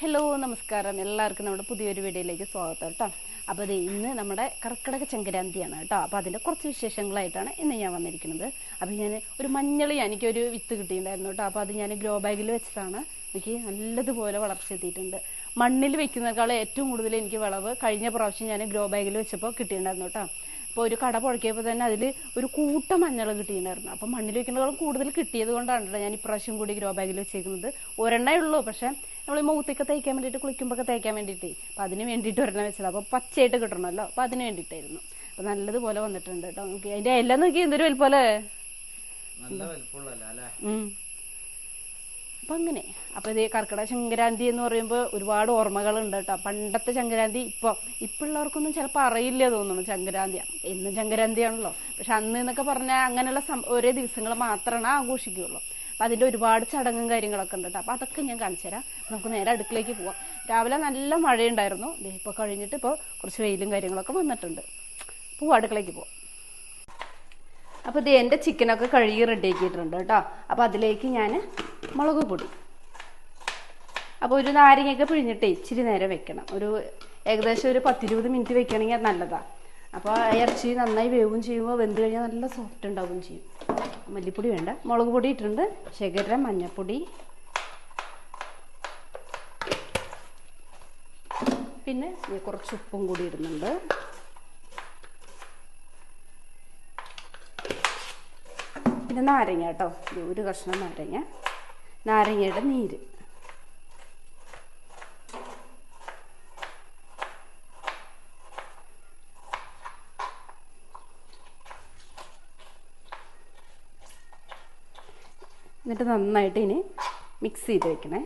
Hello നമസ്കാരം. എല്ലാവർക്കും നമ്മുടെ പുതിയൊരു വീഡിയോയിലേക്ക് സ്വാഗതം കേട്ടോ. അപ്പോൾ അത് ഇന്ന് നമ്മുടെ കർക്കിടക ചങ്കരാന്തിയാണ് കേട്ടോ. അപ്പോൾ അതിന്റെ കുറച്ച് വിശേഷങ്ങളായിട്ടാണ് ഇന്ന് ഞാൻ വന്നിരിക്കുന്നത്. അപ്പോൾ ഞാൻ ഒരു മഞ്ഞൾ എനിക്കൊരു വിത്ത് കിട്ടിയിട്ടുണ്ടായിരുന്നു കേട്ടോ. അപ്പോൾ അത് ഞാൻ ഗ്രോ ബാഗിൽ വെച്ചതാണ്. എനിക്ക് നല്ലതുപോലെ വളർച്ച എത്തിയിട്ടുണ്ട് മണ്ണിൽ വെക്കുന്നതിനേക്കാൾ ഏറ്റവും കൂടുതൽ എനിക്ക് വിളവ് കഴിഞ്ഞ പ്രാവശ്യം ഞാൻ ഗ്രോ ബാഗിൽ വെച്ചപ്പോൾ കിട്ടിയിട്ടുണ്ടായിരുന്നു കേട്ടോ. അപ്പോൾ ഒരു കട പുഴക്കിയപ്പോൾ തന്നെ അതിൽ ഒരു കൂട്ടം മഞ്ഞൾ കിട്ടിയിട്ടുണ്ടായിരുന്നു. അപ്പം മണ്ണിൽ വെക്കുന്നതോളം കൂടുതൽ കിട്ടിയത് കൊണ്ടാണ് ഞാൻ ഇപ്രാവശ്യം കൂടി ഗ്രോ ബാഗിൽ വെച്ചേക്കുന്നത്. ഒരെണ്ണേ ഉള്ളൂ പക്ഷേ നമ്മൾ മൗത്തൊക്കെ തേക്കാൻ വേണ്ടിയിട്ട് കുളിക്കുമ്പോൾ തേക്കാൻ വേണ്ടിയിട്ട് അപ്പം അതിന് വേണ്ടിയിട്ട് ഒരെണ്ണം വെച്ചത്. അപ്പോൾ പച്ചയായിട്ട് കിട്ടണമല്ലോ അപ്പോൾ അതിന് വേണ്ടിയിട്ടായിരുന്നു. അപ്പോൾ നല്ലതുപോലെ വന്നിട്ടുണ്ട് കേട്ടോ. നമുക്ക് അതിന്റെ എല്ലാം നോക്കി എന്തൊരു വലിപ്പോലെ ഉം. അപ്പൊ അങ്ങനെ. അപ്പോൾ ഇത് കർക്കിടക സംക്രാന്തി എന്ന് പറയുമ്പോൾ ഒരുപാട് ഓർമ്മകളുണ്ട് കേട്ടോ പണ്ടത്തെ സംക്രാന്തി ഇപ്പൊ ഇപ്പോഴുള്ളവർക്കൊന്നും ചിലപ്പോൾ അറിയില്ല തോന്നുന്നു സംക്രാന്തി. എന്നും സംക്രാന്തിയാണല്ലോ. പക്ഷെ അന്ന് എന്നൊക്കെ പറഞ്ഞാൽ അങ്ങനെയുള്ള ഒരേ ദിവസങ്ങൾ മാത്രമാണ് ആഘോഷിക്കുകയുള്ളൂ. അപ്പൊ അതിന്റെ ഒരുപാട് ചടങ്ങും കാര്യങ്ങളൊക്കെ ഉണ്ട് കേട്ടോ അപ്പൊ അതൊക്കെ ഞാൻ കാണിച്ചു തരാം. നമുക്ക് നേരെ അടുക്കളേക്ക് പോവാം. രാവിലെ നല്ല മഴയുണ്ടായിരുന്നു. ദേ ഇപ്പൊ കഴിഞ്ഞിട്ട് ഇപ്പോൾ കുറച്ച് വെയിലും കാര്യങ്ങളൊക്കെ വന്നിട്ടുണ്ട്. പോവാം അടുക്കളേക്ക് പോവാം അപ്പോൾ ഇത് എന്റെ ചിക്കനൊക്കെ കഴുകി റെഡി ആക്കിയിട്ടുണ്ട് കേട്ടോ. അപ്പോൾ അതിലേക്ക് ഞാൻ മുളക് പൊടി. അപ്പോൾ ഒരു നാരങ്ങയൊക്കെ പിഴിഞ്ഞിട്ട് ഇച്ചിരി നേരം വെക്കണം. ഒരു ഏകദേശം ഒരു പത്തിരുപത് മിനിറ്റ് വെക്കണമെങ്കിൽ നല്ലതാണ് അപ്പോൾ ഇറച്ചി നന്നായി വേവും ചെയ്യുമ്പോൾ വെന്ത് കഴിഞ്ഞാൽ നല്ല സോഫ്റ്റ് ഉണ്ടാവുകയും ചെയ്യും. മല്ലിപ്പൊടി വേണ്ട. മുളക് പൊടി ഇട്ടിട്ടുണ്ട്. ശകര മഞ്ഞൾപ്പൊടി പിന്നെ കുറച്ച് ഉപ്പും കൂടി ഇടുന്നുണ്ട്. പിന്നെ നാരങ്ങ കേട്ടോ. ഒരു കഷ്ണം നാരങ്ങ. നാരങ്ങയുടെ നീര്. എന്നിട്ട് നന്നായിട്ട് ഇനി മിക്സ് ചെയ്ത് വെക്കണേ.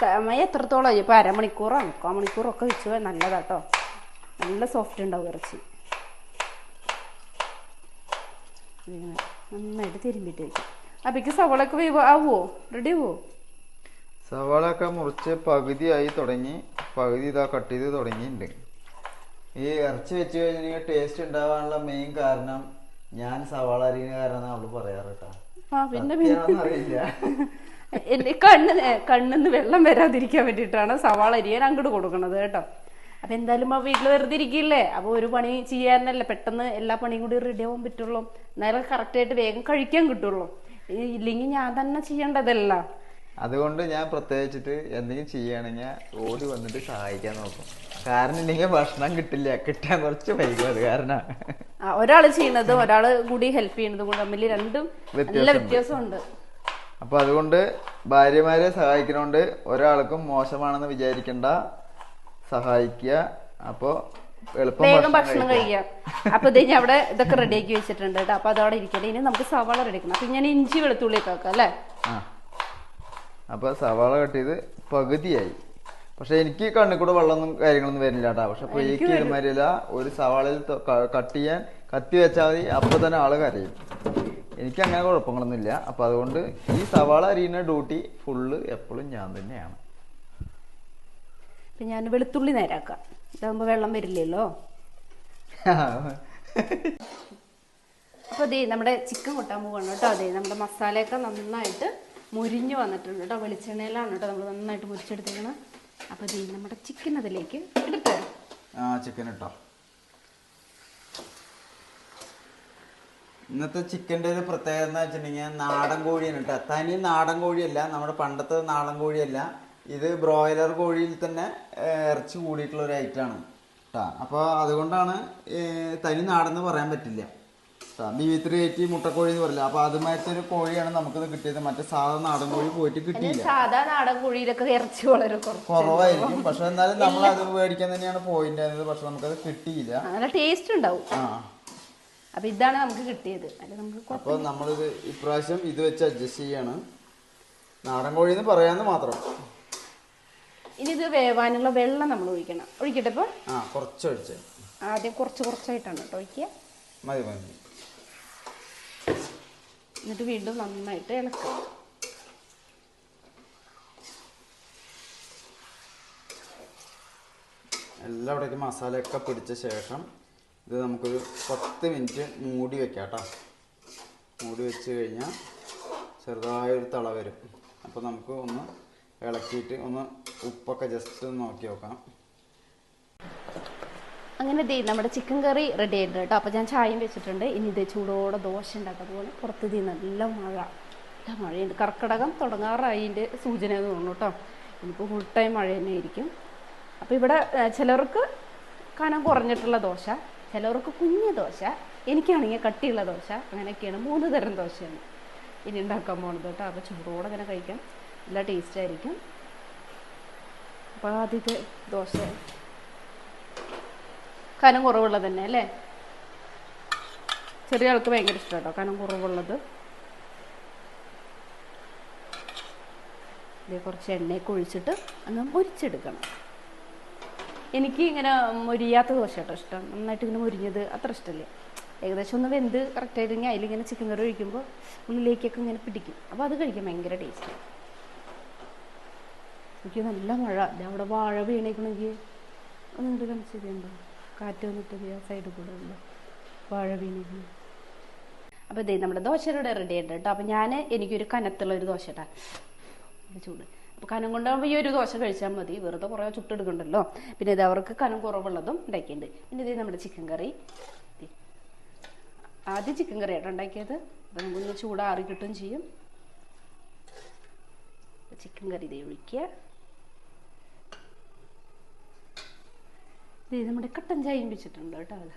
സമയം എത്രത്തോളം ഇപ്പോൾ അരമണിക്കൂറോ? മുക്കാൽ മണിക്കൂറോ ഒക്കെ വെച്ച് നല്ലതാട്ടോ. നല്ല സോഫ്റ്റ് ഉണ്ടാവും ഇറച്ചി. നന്നായിട്ട് തിരുമ്പിട്ട് വെക്കും. അപ്പേക്ക് സവളൊക്കെ വേവ്? ആവുമോ റെഡി ആവുമോ സവാളൊക്കെ മുറിച്ച് പകുതിയായി തുടങ്ങി. പകുതി ഇതാ കട്ട് ചെയ്ത് തുടങ്ങിയിട്ടുണ്ട്. ഈ ഇറച്ചി വെച്ച് കഴിഞ്ഞാൽ ടേസ്റ്റ് ഉണ്ടാവാനുള്ള മെയിൻ കാരണം ഞാൻ സവാള അരിയുന്ന കാരണം അവൾ പറയാറ് അറിയില്ല. കണ്ണ് കണ്ണിന്ന് വെള്ളം വരാതിരിക്കാൻ വേണ്ടിയിട്ടാണ് സവാള അരിയാൻ അങ്ങോട്ട് കൊടുക്കണത് കേട്ടോ. അപ്പൊ എന്തായാലും ആ വീട്ടിൽ വെറുതെ ഇരിക്കില്ലേ അപ്പൊ ഒരു പണി ചെയ്യാനല്ലേ? പെട്ടെന്ന് എല്ലാ പണിയും കൂടി റെഡി ആവാൻ പറ്റുള്ളൂ. എന്നാലും കറക്റ്റായിട്ട് വേഗം കഴിക്കാൻ കിട്ടുള്ളൂ. ഇല്ലെങ്കിൽ ഞാൻ തന്നെ ചെയ്യേണ്ടതല്ല അതുകൊണ്ട് ഞാൻ പ്രത്യേകിച്ചിട്ട് എന്തെങ്കിലും ചെയ്യുകയാണെങ്കിൽ ഓടി വന്നിട്ട് സഹായിക്കാൻ നോക്കും. കാരണം ഇല്ലെങ്കിൽ ഭക്ഷണം കിട്ടില്ല. കിട്ടാൻ കുറച്ച് വൈകും. അത് കാരണം. ആ, ഒരാൾ ചെയ്യണതും ഒരാൾ കൂടി ഹെൽപ്പ് ചെയ്യുന്നതും കൂടി തമ്മിൽ രണ്ടും നല്ല വ്യത്യാസമുണ്ട്. അപ്പൊ അതുകൊണ്ട് ഭാര്യമാരെ സഹായിക്കണോണ്ട് ഒരാൾക്കും മോശമാണെന്ന് വിചാരിക്കണ്ട. സഹായിക്കുക. അപ്പൊ എളുപ്പം വേഗം ഭക്ഷണം കഴിക്കുക. കഴിക്കാം. കഴിക്കാം അപ്പൊ ഇത് ഞാൻ അവിടെ ഇതൊക്കെ റെഡിയാക്കി വെച്ചിട്ടുണ്ട് കേട്ടോ. അപ്പൊ അതവിടെ ഇരിക്കട്ടെ. ഇനി നമുക്ക് സവാള റെഡിയാക്കണം അപ്പൊ ഞാൻ ഇഞ്ചി വെളുത്തുള്ളി ഒക്കെ വെക്കാം അല്ലേ? അപ്പൊ സവാള കട്ട് ചെയ്ത് പകുതിയായി. പക്ഷെ എനിക്ക് കണ്ണിൽ കൂടെ വെള്ളമൊന്നും കാര്യങ്ങളൊന്നും വരുന്നില്ല കേട്ടോ. പക്ഷെ പ്രിയക്ക് വരുമാരില്ല ഒരു സവാളയിൽ കട്ട് ചെയ്യാൻ കത്തി വെച്ചാൽ മതി. അപ്പൊ തന്നെ ആൾ കരയും. എനിക്ക് അങ്ങനെ കുഴപ്പങ്ങളൊന്നുമില്ല. അപ്പൊ അതുകൊണ്ട് ഈ സവാള അരിയുന്ന ഡ്യൂട്ടി ഫുള്ള് എപ്പോഴും ഞാൻ തന്നെയാണ്. അപ്പൊ ഞാൻ വെളുത്തുള്ളി നേരാക്കാം. ഇതാകുമ്പോ വെള്ളം വരില്ലല്ലോ. അപ്പോൾ അതെ നമ്മുടെ ചിക്കൻ കൊട്ടാൻ പോവാണ് കേട്ടോ. അതെ നമ്മുടെ മസാലയൊക്കെ നന്നായിട്ട് മുരിഞ്ഞു വന്നിട്ടുണ്ട് കേട്ടോ. വെളിച്ചെണ്ണയിലാണ് കേട്ടോ നമ്മൾ നന്നായിട്ട് മുരിച്ചെടുത്തേക്കണം. അപ്പോൾ അതെ നമ്മുടെ ചിക്കൻ അതിലേക്ക് എടുത്ത് ആ ചിക്കൻ ഇന്നത്തെ ചിക്കന്റെ ഒരു പ്രത്യേകത എന്ന് വെച്ചിട്ടുണ്ടെങ്കിൽ നാടൻ കോഴിയാണ് കേട്ടോ. തനി നാടൻ കോഴിയല്ല. നമ്മുടെ പണ്ടത്തെ നാടൻ കോഴിയല്ല. ഇത് ബ്രോയിലർ കോഴിയിൽ തന്നെ ഇറച്ചി കൂടിയിട്ടുള്ള ഒരു ഐറ്റമാണ് കേട്ടോ അപ്പോൾ അതുകൊണ്ടാണ് തനി നാടെന്ന് പറയാൻ പറ്റില്ല ബി ത്രീ എയ്റ്റി മുട്ടക്കോഴി എന്ന് പറയില്ല അപ്പോൾ അതുമായിട്ട് ഒരു കോഴിയാണ് നമുക്കിത് കിട്ടിയത്. മറ്റേ സാധാ നാടൻ കോഴി പോയിട്ട് കിട്ടിയില്ല. സാധാ നാടൻ കോഴിയിലൊക്കെ ഇറച്ചി വളരെ കുറവായിരിക്കും. പക്ഷെ എന്നാലും നമ്മൾ അത് മേടിക്കാൻ തന്നെയാണ് പോയിന്റ് ആയത് പക്ഷെ നമുക്കത് കിട്ടിയില്ല. നല്ല ടേസ്റ്റ് ഉണ്ടാവും. ആ. അപ്പോൾ ഇതാണ് നമുക്ക് കിട്ടിയത്. അപ്പൊ നമ്മളിത് ഇപ്രാവശ്യം ഇത് വെച്ച് അഡ്ജസ്റ്റ് ചെയ്യാണ്. നാടൻ കോഴി എന്ന് പറയാന്ന് മാത്രം. ഇനി ഇത് വേവാനുള്ള വെള്ളം നമ്മൾ ഒഴിക്കണം. ഒഴിക്കട്ടെ ഇപ്പോൾ ആ കുറച്ച് ഒഴിച്ച് ആദ്യം കുറച്ച് കുറച്ചായിട്ടാണ് കേട്ടോ ഒഴിക്കുക. മതി മതി. എന്നിട്ട് വീണ്ടും നന്നായിട്ട് ഇളക്കുക. എല്ലാവിടേക്കും മസാലയൊക്കെ പിടിച്ച ശേഷം ഇത് നമുക്കൊരു പത്ത് മിനിറ്റ് മൂടി വെക്കാം കേട്ടോ. മൂടി വെച്ച് കഴിഞ്ഞാൽ ചെറുതായൊരു തള വരും. അപ്പോൾ നമുക്ക് ഒന്ന് ഇളക്കിയിട്ട് ഒന്ന് ഉപ്പൊക്കെ ജസ്റ്റ് ഒന്ന് നോക്കി നോക്കാം അങ്ങനെ ദേ നമ്മുടെ ചിക്കൻ കറി റെഡി ആയിട്ടുണ്ട് കേട്ടോ. അപ്പോൾ ഞാൻ ചായയും വെച്ചിട്ടുണ്ട്. ഇനി ഇത് ചൂടോടെ ദോശ ഉണ്ടാക്കാം. അതുപോലെ പുറത്ത് ദേ നല്ല മഴ. നല്ല മഴയുണ്ട്. കർക്കിടകം തുടങ്ങാറായതിന്റെ സൂചന എന്ന് തോന്നുന്നു കേട്ടോ. ഇനിയിപ്പോൾ ഫുൾ ടൈം മഴ തന്നെ ആയിരിക്കും. അപ്പോൾ ഇവിടെ ചിലർക്ക് കനം കുറഞ്ഞിട്ടുള്ള ദോശ ചിലർക്ക് കുഞ്ഞു ദോശ എനിക്കാണെങ്കിൽ കട്ടിയുള്ള ദോശ അങ്ങനെയൊക്കെയാണ് മൂന്ന് തരം ദോശയാണ് ഇനി ഉണ്ടാക്കാൻ പോകുന്നത് കേട്ടോ. അപ്പോൾ ചൂടോടെ അങ്ങനെ കഴിക്കാം. നല്ല ടേസ്റ്റ് ആയിരിക്കും. അപ്പോൾ ആദ്യത്തെ ദോശ. കനം കുറവുള്ളത് തന്നെ അല്ലേ? ചെറിയ ആൾക്ക് ഭയങ്കര ഇഷ്ടം കേട്ടോ കനം കുറവുള്ളത്. ഇത് കുറച്ച് എണ്ണയൊക്കെ ഒഴിച്ചിട്ട് അങ്ങ് മുരിച്ചെടുക്കണം. എനിക്ക് ഇങ്ങനെ മുരിയാത്ത ദോശ കേട്ടോ ഇഷ്ടം. നന്നായിട്ട് ഇങ്ങനെ മുരിഞ്ഞത് അത്ര ഇഷ്ടമല്ലേ ഏകദേശം ഒന്ന് വെന്ത് കറക്റ്റായിട്ടെങ്കിൽ അതിലിങ്ങനെ ചിക്കൻ കറി ഒഴിക്കുമ്പോൾ ഉള്ളിലേക്കൊക്കെ ഇങ്ങനെ പിടിക്കും. അപ്പോൾ അത് കഴിക്കാൻ ഭയങ്കര ടേസ്റ്റ് എനിക്ക് നല്ല മഴ. ഞാൻ അവിടെ വാഴ വീണേക്കണമെങ്കിൽ ഒന്നുണ്ട് കാണിച്ചതുണ്ടോ കാറ്റ് വന്നിട്ട് ആ സൈഡിൽ കൂടെ ഉണ്ട്? വാഴ വീണേക്കണം അപ്പോൾ ഇതേ നമ്മുടെ ദോശയുടെ റെഡി ആയിട്ട് കേട്ടോ അപ്പോൾ ഞാൻ എനിക്കൊരു കനത്തുള്ള ഒരു ദോശ ഇട്ടാ ചൂട്. അപ്പോൾ കനം കൊണ്ടാകുമ്പോൾ ഈ ഒരു ദോശ കഴിച്ചാൽ മതി. വെറുതെ കുറേ ചുട്ടെടുക്കണ്ടല്ലോ. പിന്നെ ഇത് അവർക്ക് കനം കുറവുള്ളതും ഉണ്ടാക്കിയിട്ടുണ്ട്. പിന്നെ ഇത് നമ്മുടെ ചിക്കൻ കറി. ആദ്യം ചിക്കൻ കറി ആയിട്ട് ഉണ്ടാക്കിയത്. അപ്പോൾ നമുക്കൊന്ന് ചൂടാറി കിട്ടുകയും ചെയ്യും ചിക്കൻ കറി ഇതേ ഒഴിക്കുക. ഇത് നമ്മുടെ കട്ടൻ ചായയും വെച്ചിട്ടുണ്ട് കേട്ടോ അത്.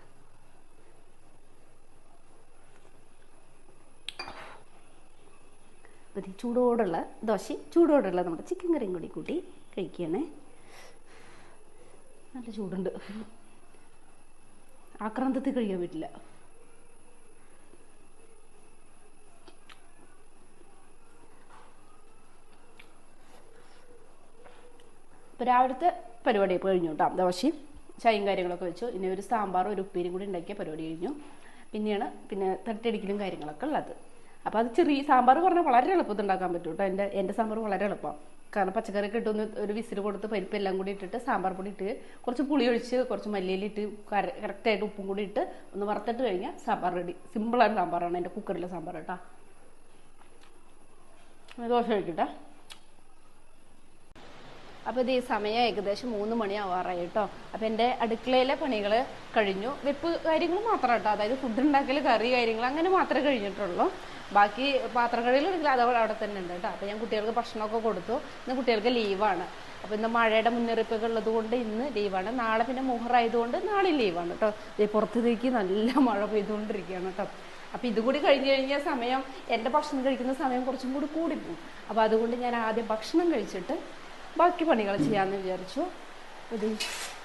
ഈ ചൂടോടുള്ള ദോശ ചൂടോടുള്ള നമ്മുടെ ചിക്കൻ കറിയും കൂടി കൂട്ടി കഴിക്കുകയാണേ. നല്ല ചൂടുണ്ട്. ആക്രാന്തത്തിൽ കഴിക്കാൻ പറ്റില്ല അപ്പം രാവിലത്തെ പരിപാടി കഴിഞ്ഞു കേട്ടോ ദോശയും. ചായയും കാര്യങ്ങളൊക്കെ വെച്ചു. ഇനി ഒരു സാമ്പാറും ഒരു ഉപ്പേരിയും കൂടി ഉണ്ടാക്കിയ പരിപാടി കഴിഞ്ഞു. പിന്നെയാണ് പിന്നെ തട്ടിയടിക്കലും കാര്യങ്ങളൊക്കെ ഉള്ളത്. അപ്പോൾ അത് ചെറിയ സാമ്പാർ പറഞ്ഞാൽ വളരെ എളുപ്പത്തിൽ ഉണ്ടാക്കാൻ പറ്റും കേട്ടോ. എന്റെ എന്റെ സാമ്പാർ വളരെ എളുപ്പം. കാരണം പച്ചക്കറി കിട്ടുന്ന ഒരു വിസിൽ കൊടുത്ത് പരിപ്പ് എല്ലാം കൂടി ഇട്ടിട്ട് സാമ്പാർ പൊടി ഇട്ട് കുറച്ച് പുളി ഒഴിച്ച് കുറച്ച് മല്ലിയിലിട്ട് കറക്റ്റായിട്ട് ഉപ്പും കൂടി ഇട്ട് ഒന്ന് വറുത്തിട്ട് കഴിഞ്ഞാൽ സാമ്പാർ റെഡി സിമ്പിളായ സാമ്പാറാണ്. എന്റെ കുക്കറിലെ സാമ്പാർ കേട്ടോ. ദോശ കഴിക്കട്ടെ? അപ്പോൾ ഇത് ഈ സമയം ഏകദേശം മൂന്ന് മണിയാവാറായി കേട്ടോ. അപ്പോൾ എന്റെ അടുക്കളയിലെ പണികൾ കഴിഞ്ഞു. വെപ്പ് കാര്യങ്ങൾ മാത്രം കേട്ടോ അതായത് ഫുഡ് ഉണ്ടാക്കൽ കറി കാര്യങ്ങൾ അങ്ങനെ മാത്രമേ കഴിഞ്ഞിട്ടുള്ളൂ. ബാക്കി പാത്രം കഴുകൽ അത് അവിടെ തന്നെ ഉണ്ട് കേട്ടോ. അപ്പോൾ ഞാൻ കുട്ടികൾക്ക് ഭക്ഷണമൊക്കെ കൊടുത്തു. ഇന്ന് കുട്ടികൾക്ക് ലീവാണ്. അപ്പോൾ ഇന്ന് മഴയുടെ മുന്നറിയിപ്പൊക്കെ ഉള്ളത് കൊണ്ട് ഇന്ന് ലീവാണ്. നാളെ പിന്നെ മുഹറായതുകൊണ്ട് നാളെ ലീവാണ് കേട്ടോ. പുറത്തേക്ക് നല്ല മഴ പെയ്തുകൊണ്ടിരിക്കുകയാണ് കേട്ടോ. അപ്പോൾ ഇതുകൂടി കഴിഞ്ഞു കഴിഞ്ഞാൽ സമയം എന്റെ ഭക്ഷണം കഴിക്കുന്ന സമയം കുറച്ചും കൂടി കൂടിപ്പോകും. അപ്പോൾ അതുകൊണ്ട് ഞാൻ ആദ്യം ഭക്ഷണം കഴിച്ചിട്ട് ബാക്കി പണികൾ ചെയ്യാന്ന് വിചാരിച്ചു. ഇത്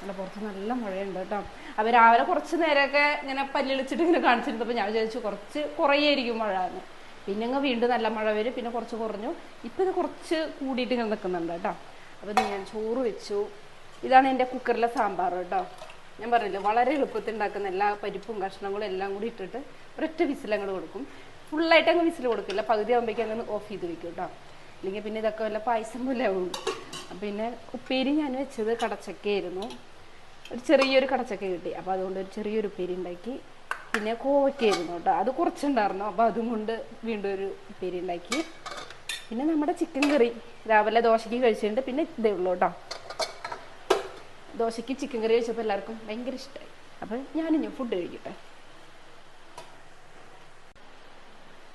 നല്ല പുറത്ത് നല്ല മഴയുണ്ട് കേട്ടോ. അപ്പോൾ രാവിലെ കുറച്ച് നേരമൊക്കെ ഇങ്ങനെ പല്ലിളിച്ചിട്ട് ഇങ്ങനെ കാണിച്ചിരുന്നപ്പോൾ ഞാൻ വിചാരിച്ചു കുറച്ച് കുറയായിരിക്കും മഴ എന്ന്. പിന്നെ അങ്ങ് വീണ്ടും നല്ല മഴ വരും. പിന്നെ കുറച്ച് കുറഞ്ഞു. ഇപ്പം ഇത് കുറച്ച് കൂടിയിട്ട് ഇങ്ങനെ നിൽക്കുന്നുണ്ട് കേട്ടോ. അപ്പോൾ ഞാൻ ചോറ് വെച്ചു. ഇതാണ് എന്റെ കുക്കറിലെ സാമ്പാർ കേട്ടോ. ഞാൻ പറഞ്ഞില്ലേ വളരെ എളുപ്പത്തിൽ ഉണ്ടാക്കുന്ന എല്ലാ പരിപ്പും കഷ്ണങ്ങളും എല്ലാം കൂടി ഇട്ടിട്ട് ഒരൊറ്റ വിസിലങ്ങൾ കൊടുക്കും. ഫുള്ളായിട്ട് അങ്ങ് വിസിൽ കൊടുക്കില്ല. പകുതി ആകുമ്പോഴേക്കും അങ്ങനെ ഓഫ് ചെയ്ത് വെക്കും കേട്ടോ. അല്ലെങ്കിൽ പിന്നെ ഇതൊക്കെ വല്ല പായസം പോലെ ആവും. പിന്നെ ഉപ്പേരി ഞാൻ വെച്ചത് കടച്ചക്കയായിരുന്നു. ഒരു ചെറിയൊരു കടച്ചക്ക കിട്ടി. അപ്പോൾ അതുകൊണ്ട് ഒരു ചെറിയൊരു ഉപ്പേരി ഉണ്ടാക്കി. പിന്നെ കോവയ്ക്കായിരുന്നു കേട്ടോ. അത് കുറച്ചുണ്ടായിരുന്നു. അപ്പോൾ അതും കൊണ്ട് വീണ്ടും ഒരു ഉപ്പേരി ഉണ്ടാക്കി. പിന്നെ നമ്മുടെ ചിക്കൻ കറി. രാവിലെ ദോശയ്ക്ക് കഴിച്ചിട്ടുണ്ട്. പിന്നെ ഇതേ ഉള്ളൂ കേട്ടോ. ദോശയ്ക്ക് ചിക്കൻ കറി കഴിച്ചപ്പോൾ എല്ലാവർക്കും ഭയങ്കര ഇഷ്ടമായി. അപ്പോൾ ഞാനിഞ്ഞു ഫുഡ് കഴിക്കട്ടെ.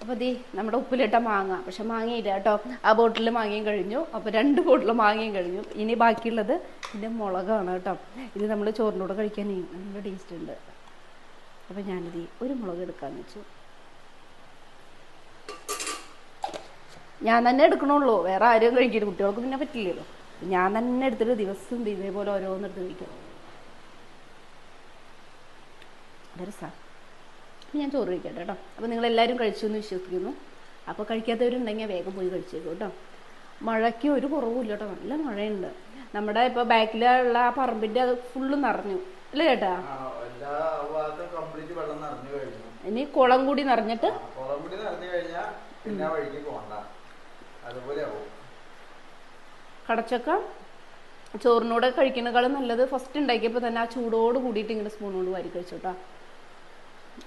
അപ്പോൾ ദേ നമ്മുടെ ഉപ്പിലിട്ട മാങ്ങ. പക്ഷെ മാങ്ങയില്ല കേട്ടോ. ആ ബോട്ടിൽ മാങ്ങയും കഴിഞ്ഞു. അപ്പോൾ രണ്ട് ബോട്ടിൽ മാങ്ങയും കഴിഞ്ഞു. ഇനി ബാക്കിയുള്ളത് ഇതിന്റെ മുളകാണ് കേട്ടോ. ഇത് നമ്മൾ ചോറിന്റെ കൂടെ കഴിക്കാൻ നല്ല ടേസ്റ്റ് ഉണ്ട്. അപ്പോൾ ഞാനിത് ഒരു മുളക് എടുക്കാമെന്ന് വെച്ചു. ഞാൻ തന്നെ എടുക്കണുള്ളൂ. വേറെ ആരും കഴിക്കരുത് കുട്ടികൾക്ക് പിന്നെ പറ്റില്ലല്ലോ. ഞാൻ തന്നെ എടുത്തിട്ട് ദിവസം ഇതേപോലെ ഓരോന്നെടുത്ത് കഴിക്കും. വളരെ സാ അപ്പം ഞാൻ ചോറ് കഴിക്കട്ടെ കേട്ടോ. അപ്പോൾ നിങ്ങളെല്ലാവരും കഴിച്ചു എന്ന് വിശ്വസിക്കുന്നു. അപ്പോൾ കഴിക്കാത്തവരുണ്ടെങ്കിൽ വേഗം പോയി കഴിച്ചേക്കും കേട്ടോ. മഴയ്ക്ക് ഒരു കുറവുമില്ല കേട്ടോ. നല്ല മഴയുണ്ട്. നമ്മുടെ ഇപ്പോൾ ബാക്കിലുള്ള ആ പറമ്പിന്റെ അത് ഫുള്ള് നിറഞ്ഞു. അല്ലേ ചേട്ടാ? ഇനി കുളം കൂടി നിറഞ്ഞിട്ട്? കടച്ചൊക്കെ ചോറിനൂടെ കഴിക്കുന്നതിനേക്കാളും നല്ലത് ഫസ്റ്റ് ഉണ്ടാക്കിയപ്പോൾ തന്നെ ആ ചൂടോട് കൂടിയിട്ട് ഇങ്ങനെ സ്പൂൺ കൊണ്ട് വാരി കഴിച്ചു കേട്ടോ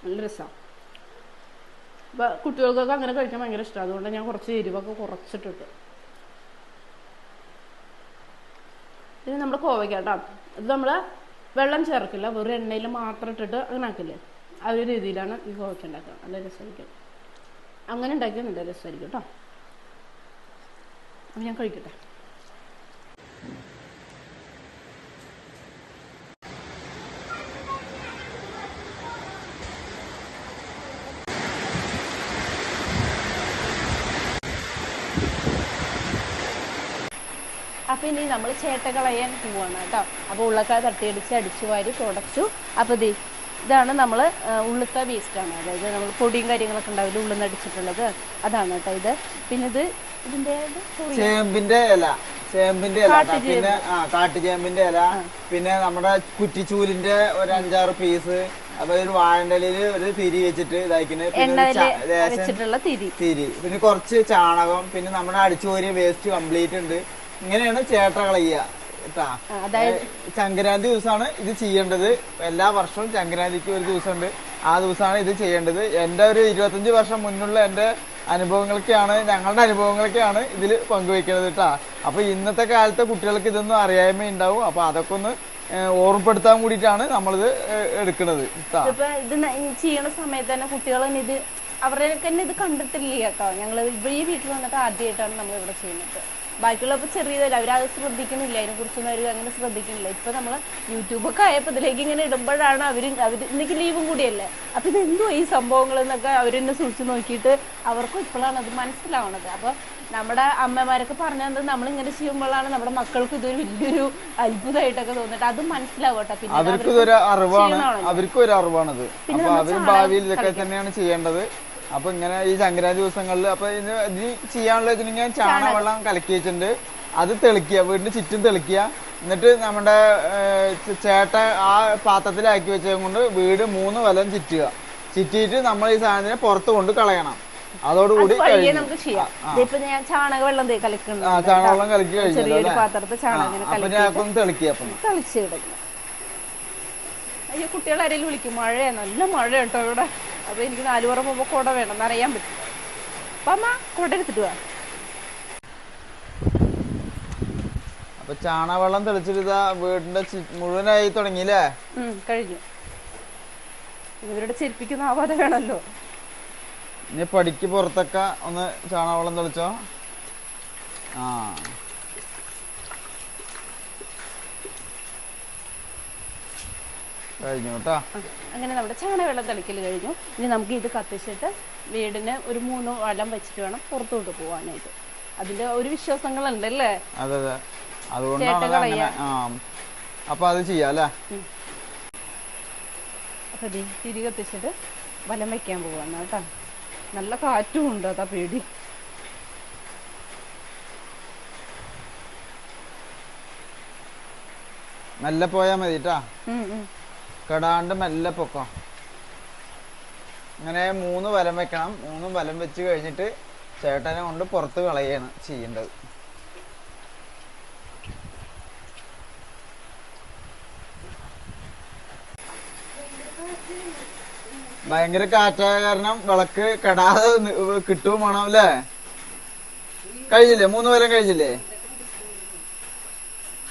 നല്ല രസമാണ് അപ്പം കുട്ടികൾക്കൊക്കെ അങ്ങനെ കഴിക്കാൻ ഭയങ്കര ഇഷ്ടമാണ് അതുകൊണ്ട് ഞാൻ കുറച്ച് എരിവൊക്കെ കുറച്ചിട്ടിട്ട്. പിന്നെ നമ്മൾ കോവയ്ക്കാട്ടോ. ഇത് നമ്മൾ വെള്ളം ചേർക്കില്ല. വെറും എണ്ണയിൽ മാത്രം ഇട്ടിട്ട് അങ്ങനെ ആക്കില്ലേ? ആ ഒരു രീതിയിലാണ് ഈ കോവയ്ക്ക ഉണ്ടാക്കുക. നല്ല രസമായിരിക്കും. അങ്ങനെ ഉണ്ടാക്കിയാൽ നല്ല രസമായിരിക്കും കേട്ടോ. ഞാൻ കഴിക്കട്ടെ. അപ്പൊ ഇനി നമ്മൾ ചേട്ട കളയാൻ പോവാണ് കേട്ടോ. അപ്പൊ ഉള്ളക്കായ തട്ടിയടിച്ച് അടിച്ചു വാരി തുടച്ചു. അപ്പൊ ഇത് ഇതാണ് നമ്മൾ ഉള്ളുത്ത വേസ്റ്റാണ് അതായത് നമ്മൾ പൊടിയും കാര്യങ്ങളൊക്കെ ഉണ്ടാവില്ല ഉള്ളിൽ നിന്ന് അടിച്ചിട്ടുള്ളത്. അതാണ് കേട്ടോ ഇത്. പിന്നെ ഇത് ഇതിന്റെ ഇത് ചേമ്പിന്റെ ഇല. ചേമ്പിന്റെ ഇല. പിന്നെ ആ കാട്ടുചേമ്പിന്റെ ഇല. പിന്നെ നമ്മുടെ കുറ്റിച്ചൂലിന്റെ ഒരു അഞ്ചാറ് പീസ് അപ്പൊ ഒരു വാഴണ്ടലിൽ ഒരു തിരി വെച്ചിട്ട് ഇതാക്കിന്. പിന്നെ ഒരു എണ്ണയിൽ ച- ലേശം വെച്ചിട്ടുള്ള തിരി. തിരി. പിന്നെ കുറച്ച് ചാണകം. പിന്നെ നമ്മുടെ അടിച്ചുപോരിയ വേസ്റ്റ് കംപ്ലീറ്റ് ഉണ്ട്. ഇങ്ങനെയാണ് ചേട്ട കളയുക ചങ്കരാന്തി ദിവസമാണ് ഇത് ചെയ്യേണ്ടത്. എല്ലാ വർഷവും ചങ്കരാന്തിക്ക് ഒരു ദിവസമുണ്ട്. ആ ദിവസമാണ് ഇത് ചെയ്യേണ്ടത്. എന്റെ ഒരു ഇരുപത്തഞ്ച് വർഷം മുന്നുള്ള എന്റെ അനുഭവങ്ങളൊക്കെയാണ് ഞങ്ങളുടെ അനുഭവങ്ങളൊക്കെയാണ് ഇതിൽ പങ്കുവെക്കുന്നത് കേട്ടാ? അപ്പൊ ഇന്നത്തെ കാലത്തെ കുട്ടികൾക്ക് ഇതൊന്നും അറിയായ്മ ഉണ്ടാവും. അപ്പൊ അതൊക്കെ ഒന്ന് ഓർമ്മപ്പെടുത്താൻ കൂടിയിട്ടാണ് നമ്മളിത് എടുക്കുന്നത് ഇത് ചെയ്യണ സമയത്ത് തന്നെ കുട്ടികൾ ഇത് അവരെ തന്നെ ഇത് കണ്ടിട്ടില്ല കേട്ടോ. ഞങ്ങൾ ഈ വീട്ടിൽ വന്നിട്ട് ആദ്യമായിട്ടാണ് നമ്മൾ ഇവിടെ ചെയ്യുന്നത്. ബാക്കിയുള്ള ഇപ്പൊ ചെറിയതല്ല അവരത് ശ്രദ്ധിക്കുന്നില്ല അതിനെ കുറിച്ചൊന്നും അവർ അങ്ങനെ ശ്രദ്ധിക്കുന്നില്ല ഇപ്പൊ നമ്മൾ യൂട്യൂബൊക്കെ ആയപ്പോൾ ഇതിലേക്ക് ഇങ്ങനെ ഇടുമ്പോഴാണ് അവർ അവർ ഇന്നേക്ക് ലീവും കൂടിയല്ലേ? അപ്പൊ ഇത് എന്തുവാ ഈ സംഭവങ്ങൾ എന്നൊക്കെ അവരെന്നെ സൂക്ഷിച്ച് നോക്കിയിട്ട് അവർക്കും ഇപ്പോഴാണ് അത് മനസ്സിലാവണത്. അപ്പൊ നമ്മുടെ അമ്മമാരൊക്കെ പറഞ്ഞത് നമ്മൾ ഇങ്ങനെ ചെയ്യുമ്പോഴാണ് നമ്മുടെ മക്കൾക്ക് ഇതൊരു വലിയൊരു അത്ഭുതമായിട്ടൊക്കെ തോന്നിട്ട് അത് മനസ്സിലാവട്ടെ പിന്നെ അവർക്കും ഒരു അറിവാണ്. അവർക്കും ഒരു അറിവാണത്. അപ്പൊ അവർ ഭാവിയിൽ ഇതൊക്കെ തന്നെയാണ് ചെയ്യേണ്ടത്. അപ്പൊ ഇങ്ങനെ ഈ സംക്രാന്തി ദിവസങ്ങളിൽ അപ്പൊ ഇതിന് ഇതിന് ചെയ്യാനുള്ള ഇതിന് ഞാൻ ചാണകവെള്ളം കലക്കി വെച്ചിട്ടുണ്ട്. അത് തെളിക്കുക വീടിന് ചുറ്റും തെളിക്കുക. എന്നിട്ട് നമ്മുടെ ചേട്ട ആ പാത്രത്തിലാക്കി വെച്ചത് കൊണ്ട് വീട് മൂന്ന് വലം ചുറ്റുക. ചുറ്റിയിട്ട് നമ്മൾ ഈ സാധനത്തിനെ പുറത്ത് കൊണ്ട് കളയണം. അതോടുകൂടി ചാണകവെള്ളം കലക്കി കഴിഞ്ഞു അപ്പൊ ഞാൻ തെളിക്കുക അപ്പം. തളിച്ചിടുന്നു അയ്യോ കുട്ടികൾ ആരെങ്കിലും വിളിക്കും. മഴയാ നല്ല മഴ കേട്ടോ ഇവിടെ. അപ്പൊ എനിക്ക് നാലു പുറം പോകുമ്പോ കുട വേണം. എന്നറിയാൻ പറ്റും. അപ്പൊ അമ്മ കുട എടുത്തിട്ട് വാ. അപ്പൊ ചാണകവെള്ളം തെളിച്ചിട്ട് വീടിന്റെ മുഴുവനായി തുടങ്ങിയില്ലേ? കഴിഞ്ഞു. ഇവരുടെ ചെരിപ്പിക്കുന്ന ആവാതെ വേണമല്ലോ ഇനി പടിക്ക് പുറത്തൊക്കെ ഒന്ന് ചാണകവെള്ളം തെളിച്ചോ? ആ. കഴിഞ്ഞു കേട്ടോ. അങ്ങനെ നമ്മുടെ ചാണകവെള്ളം തളിക്കൽ കഴിഞ്ഞു. ഇനി നമുക്ക് ഇത് കത്തിച്ചിട്ട് വീടിന് ഒരു മൂന്ന് വലം വെച്ചിട്ട് വേണം പുറത്തോട്ട് പോകാനായിട്ട് അതിന്റെ ഒരു വിശ്വാസങ്ങളുണ്ട് അല്ലേ അതെ അതെ. അതുകൊണ്ടാണ് അപ്പൊ അത് ചെയ്യാല്ലേ അപ്പൊ തിരി കത്തിച്ചിട്ട് വലം വെക്കാൻ പോവാണ് കേട്ടോ. നല്ല കാറ്റും ഉണ്ട് അതാ പേടി. നല്ല പോയാ മതി കേട്ടാ. കെടാണ്ട് മെല്ലെ പൊക്കോ. അങ്ങനെ മൂന്ന് വലം വെക്കണം. മൂന്ന് വലം വെച്ച് കഴിഞ്ഞിട്ട് ചേട്ടനെ കൊണ്ട് പുറത്ത് കളയാണ് ചെയ്യേണ്ടത്. ഭയങ്കര കാറ്റായ കാരണം വിളക്ക് കെടാതെ കിട്ടുകയും വേണം അല്ലേ? കഴിഞ്ഞില്ലേ? മൂന്ന് വലം കഴിഞ്ഞില്ലേ?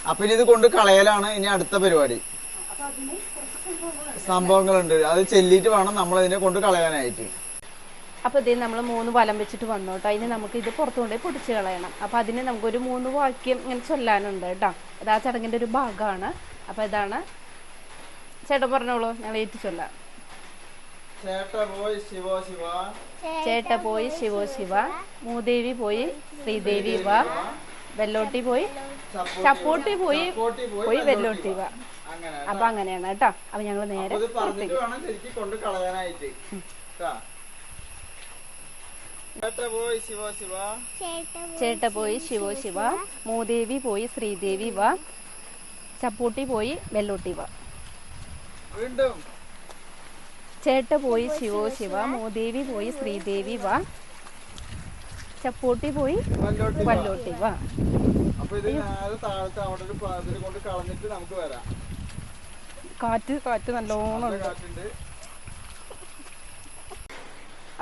അപ്പൊ ഇനി ഇത് കൊണ്ട് കളയലാണ് ഇനി അടുത്ത പരിപാടി. സംഭവങ്ങളുണ്ട്. അത് ചെല്ലിയിട്ട് വേണം നമ്മൾ അതിനെ കൊണ്ട് കളയാനായിട്ട്. അപ്പൊ ഇതേ നമ്മൾ മൂന്ന് വലം വെച്ചിട്ട് വന്നു കേട്ടോ. അതിന് നമുക്ക് ഇത് പുറത്തു കൊണ്ടുപോയി പൊടിച്ച് കളയണം. അപ്പൊ അതിന് നമുക്കൊരു മൂന്ന് വാക്യം ഇങ്ങനെ ചൊല്ലാനുണ്ട് കേട്ടോ. അത് ആ ചടങ്ങിന്റെ ഒരു ഭാഗമാണ്. അപ്പൊ ഇതാണ്. ചേട്ടൻ പറഞ്ഞോളൂ. ഞങ്ങൾ ഏറ്റു ചൊല്ലാം. ചേട്ട പോയി ശിവോ ശിവ. മൂദേവി പോയി ശ്രീദേവി വാ വെല്ലോട്ടി പോയി. ചപ്പോട്ടി പോയി പോയി വെല്ലോട്ടി വാ അപ്പൊ അങ്ങനെയാണ് കേട്ടോ. അപ്പൊ ഞങ്ങൾ നേരെ. ചേട്ട പോയി ശിവോ ശിവ. മൂദേവി പോയി ശ്രീദേവി വ. ചപ്പൂട്ടി പോയി വെള്ളൂട്ടി വാ. വീണ്ടും. ചേട്ട പോയി ശിവോ ശിവ. മൂദേവി പോയി ശ്രീദേവി വ. ചപ്പൂട്ടി പോയി വെള്ളോട്ടി വല്ലോട്ടി വാ. അപ്പൊ ഇത് താഴത്തെ അവിടെ ഒരു കൊണ്ട് കളഞ്ഞിട്ട് നമുക്ക് വരാം. കാറ്റ് കാറ്റ് നല്ലോണം ഉണ്ട്.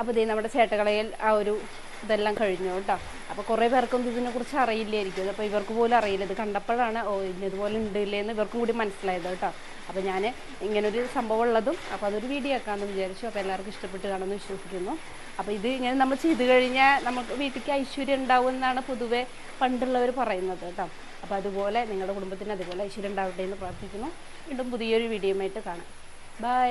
അപ്പോൾ അപ്പൊ ദേ നമ്മുടെ ചേട്ടകളയിൽ ആ ഒരു ഇതെല്ലാം കഴിഞ്ഞു കേട്ടോ. അപ്പോൾ കുറേ പേർക്കൊന്നും ഇതിനെക്കുറിച്ച് അറിയില്ലായിരിക്കും. അപ്പോൾ ഇവർക്ക് പോലും അറിയില്ല. ഇത് കണ്ടപ്പോഴാണ് ഓ ഇതുപോലെ ഉണ്ട് ഇല്ലേന്ന് ഇവർക്കും കൂടി മനസ്സിലായത് കേട്ടോ. അപ്പോൾ ഞാൻ ഇങ്ങനൊരു സംഭവം ഉള്ളതും അപ്പോൾ അതൊരു വീഡിയോ ആക്കാമെന്ന് വിചാരിച്ചു. അപ്പോൾ എല്ലാവർക്കും ഇഷ്ടപ്പെട്ട് കാണുമെന്ന് വിശ്വസിക്കുന്നു. അപ്പോൾ ഇത് ഇങ്ങനെ നമ്മൾ ചെയ്ത് കഴിഞ്ഞാൽ നമുക്ക് വീട്ടിലേക്ക് ഐശ്വര്യം ഉണ്ടാവും എന്നാണ് പൊതുവെ പണ്ടുള്ളവർ പറയുന്നത് കേട്ടോ. അപ്പോൾ അതുപോലെ നിങ്ങളുടെ കുടുംബത്തിന് അതുപോലെ ഐശ്വര്യം ഉണ്ടാവട്ടെ എന്ന് പ്രാർത്ഥിക്കുന്നു. വീണ്ടും പുതിയൊരു വീഡിയോ ആയിട്ട് കാണാം. ബൈ